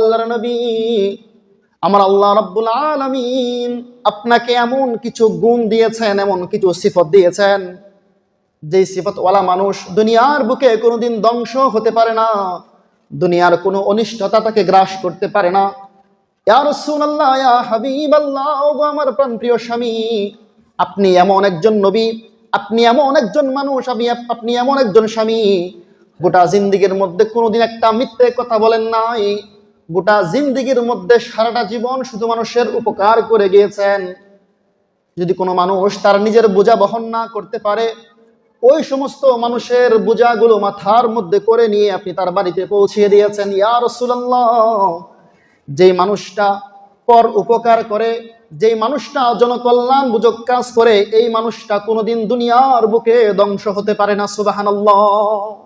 আল্লাহর নবী, আমার আল্লাহ রাব্বুল আলামিন আপনাকে এমন কিছু গুণ দিয়েছেন, এমন কিছু সিফত দিয়েছেন, যেই সিফতওয়ালা মানুষ দুনিয়ার বুকে কোনোদিন ধ্বংস হতে পারে না, দুনিয়ার কোনো অনিষ্টতা তাকে গ্রাস করতে পারে না। আমার প্রাণপ্রিয় স্বামী, আপনি এমন একজন নবী, আপনি এমন একজন মানুষ আমি আপনি এমন একজন স্বামী গোটা জিন্দিগির মধ্যে কোনোদিন একটা মিথ্যে কথা বলেন নাই। গোটা জিন্দিগির মধ্যে সারাটা জীবন শুধু মানুষের উপকার করে গিয়েছেন। যদি কোনো মানুষ তার নিজের বোঝা বহন না করতে পারে, ওই সমস্ত মানুষের বোঝাগুলো মাথার মধ্যে করে নিয়ে আপনি তার বাড়িতে পৌঁছিয়ে দিয়েছেন। ইয়া রাসূলুল্লাহ, যেই মানুষটা পর উপকার করে, যেই মানুষটা জনকল্যাণ বুঝক কাজ করে, এই মানুষটা কোনোদিন দুনিয়ার বুকে ধ্বংস হতে পারে না, সুবাহানাল্লাহ।